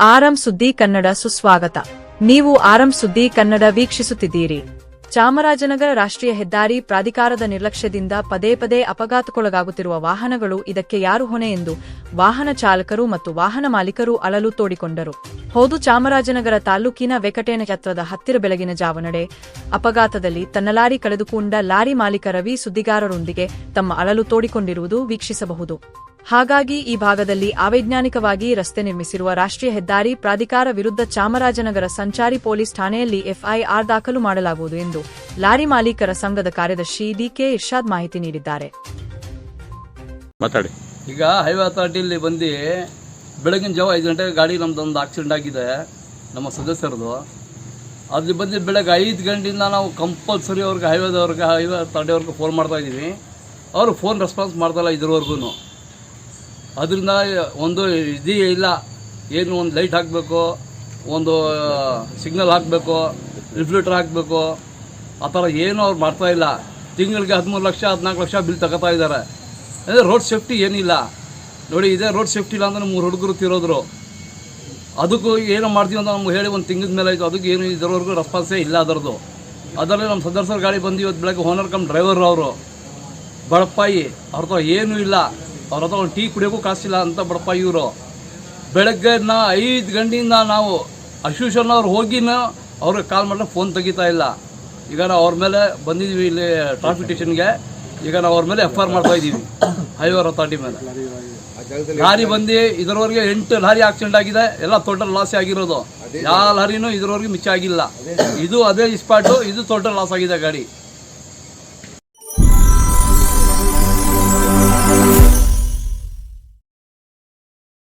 ಆರಂ ಸುದ್ದಿ ಕನ್ನಡ ಸುಸ್ವಾಗತ. ನೀವು ಆರಂ ಸುದ್ದಿ ಕನ್ನಡ ವೀಕ್ಷಿಸುತ್ತಿದ್ದೀರಿ. ಚಾಮರಾಜನಗರ ರಾಷ್ಟ್ರೀಯ ಹೆದ್ದಾರಿ ಪ್ರಾಧಿಕಾರದ ನಿರ್ಲಕ್ಷ್ಯದಿಂದ ಪದೇ ಪದೇ ಅಪಘಾತಕ್ಕೊಳಗಾಗುತ್ತಿರುವ ವಾಹನಗಳು ಇದಕ್ಕೆ ಯಾರು ಹೊಣೆ ಎಂದು ವಾಹನ ಚಾಲಕರು ಮತ್ತು ವಾಹನ ಮಾಲೀಕರು ಅಳಲು ತೋಡಿಕೊಂಡರು. ಹೌದು, ಚಾಮರಾಜನಗರ ತಾಲೂಕಿನ ವೆಕಟೇನ ಛತ್ರದ ಹತ್ತಿರ ಬೆಳಗಿನ ಜಾವನಡೆ ಅಪಘಾತದಲ್ಲಿ ತನ್ನ ಲಾರಿ ಕಳೆದುಕೊಂಡ ಲಾರಿ ಮಾಲೀಕ ರವಿ ಸುದ್ದಿಗಾರರೊಂದಿಗೆ ತಮ್ಮ ಅಳಲು ತೋಡಿಕೊಂಡಿರುವುದು ವೀಕ್ಷಿಸಬಹುದು. ಹಾಗಾಗಿ ಈ ಭಾಗದಲ್ಲಿ ಅವೈಜ್ಞಾನಿಕವಾಗಿ ರಸ್ತೆ ನಿರ್ಮಿಸಿರುವ ರಾಷ್ಟ್ರೀಯ ಹೆದ್ದಾರಿ ಪ್ರಾಧಿಕಾರ ವಿರುದ್ಧ ಚಾಮರಾಜನಗರ ಸಂಚಾರಿ ಪೊಲೀಸ್ ಠಾಣೆಯಲ್ಲಿ ಎಫ್ಐಆರ್ ದಾಖಲು ಮಾಡಲಾಗುವುದು ಎಂದು ಲಾರಿ ಮಾಲೀಕರ ಸಂಘದ ಕಾರ್ಯದರ್ಶಿ ಡಿಕೆ ಇರ್ಷಾದ್ ಮಾಹಿತಿ ನೀಡಿದ್ದಾರೆ. ಮಾತಾಡಿ. ಈಗ ಹೈವೇ ಅಥಾರಿಟಿಯಲ್ಲಿ ಬಂದು ಬೆಳಗಿನ ಜಾವ ಐದು ಗಂಟೆಗೆ ಗಾಡಿ ನಮ್ಮದೊಂದು ಒಂದು ಆಕ್ಸಿಡೆಂಟ್ ಆಗಿದೆ ನಮ್ಮ ಸದಸ್ಯರದು. ಅಲ್ಲಿ ಬಂದು ಬೆಳಗ್ಗೆ ಐದು ಗಂಟೆಯಿಂದ ನಾವು ಕಂಪಲ್ಸರಿ ಅವ್ರಿಗೆ ಹೈವೇದವ್ರಿಗೆ ಹೈವೇ ಅಥಾರಿಟಿಯವ್ರಿಗೆ ಫೋನ್ ಮಾಡ್ತಾ ಇದ್ದೀವಿ. ಅವರು ಫೋನ್ ರೆಸ್ಪಾನ್ಸ್ ಮಾಡ್ತಾಯಿಲ್ಲ ಇದ್ರವರೆಗೂ ಅದರಿಂದ ಒಂದು ಇದೇ ಇಲ್ಲ. ಏನು ಒಂದು ಲೈಟ್ ಹಾಕಬೇಕು, ಒಂದು ಸಿಗ್ನಲ್ ಹಾಕಬೇಕು, ರಿಫ್ಲೆಕ್ಟರ್ ಹಾಕಬೇಕು. ಆ ಥರ ಏನು ಅವ್ರು ಮಾಡ್ತಾ ಇಲ್ಲ. ತಿಂಗಳಿಗೆ ಹದಿಮೂರು ಲಕ್ಷ, ಹದಿನಾಲ್ಕು ಲಕ್ಷ ಬಿಲ್ ತಗೋತಾ ಇದ್ದಾರೆ. ಅಂದರೆ ರೋಡ್ ಸೇಫ್ಟಿ ಏನಿಲ್ಲ. ನೋಡಿ, ಇದೇ ರೋಡ್ ಸೇಫ್ಟಿ ಇಲ್ಲ ಅಂದರೆ ಮೂರು ಹುಡುಗರು ತಿರೋದ್ರು. ಅದಕ್ಕೂ ಏನೋ ಮಾಡ್ತೀವಿ ಅಂತ ನಮ್ಗೆ ಹೇಳಿ ಒಂದು ತಿಂಗಳ ಮೇಲೆ ಆಯಿತು. ಅದಕ್ಕೆ ಏನು ಇದರವರೆಗೂ ರೆಸ್ಪಾನ್ಸೇ ಇಲ್ಲ ಅದರದ್ದು. ಅದರಲ್ಲಿ ನಮ್ಮ ಸದಸ್ಯರ ಗಾಡಿ ಬಂದು ಇವತ್ತು ಬೆಳಗ್ಗೆ ಓನರ್ ಕಮ್ ಡ್ರೈವರ್ ಅವರು. ಬಡಪ್ಪಾಯಿ, ಅವ್ರ ಏನೂ ಇಲ್ಲ. ಅವ್ರ ಹತ್ರ ಒಂದು ಟೀ ಕುಡಿಯೋಕ್ಕೂ ಕಾಸಿಲ್ಲ ಅಂತ ಬಡಪ್ಪ ಇವರು. ಬೆಳಗ್ಗೆ ನಾ ಐದು ಗಂಟೆಯಿಂದ ನಾವು ಅಶ್ಯೂಷನ್ ಅವ್ರು ಹೋಗಿನ ಅವ್ರಿಗೆ ಕಾಲ್ ಮಾಡಿದ್ರೆ ಫೋನ್ ತೆಗಿತಾ ಇಲ್ಲ. ಈಗ ನಾವು ಅವ್ರ ಮೇಲೆ ಬಂದಿದ್ದೀವಿ ಇಲ್ಲಿ ಟ್ರಾಫಿಕ್ ಸ್ಟೇಷನ್ಗೆ ಈಗ ನಾವು ಅವ್ರ ಮೇಲೆ ಎಫ್ ಆರ್ ಮಾಡ್ತಾ ಇದ್ದೀವಿ ಹೈವೇ ಅಥಾರಿಟಿ ಮೇಲೆ. ಲಾರಿ ಬಂದು ಇದರವರೆಗೆ ಎಂಟು ಲಾರಿ ಆಕ್ಸಿಡೆಂಟ್ ಆಗಿದೆ. ಎಲ್ಲ ಟೋಟಲ್ ಲಾಸ್ ಆಗಿರೋದು. ಯಾವ ಲಾರಿನೂ ಇದರವರೆಗೆ ಮಿಚ್ಚ ಆಗಿಲ್ಲ. ಇದು ಅದೇ ಇಸ್ಪಾಟು ಇದು ಟೋಟಲ್ ಲಾಸ್ ಆಗಿದೆ ಗಾಡಿ.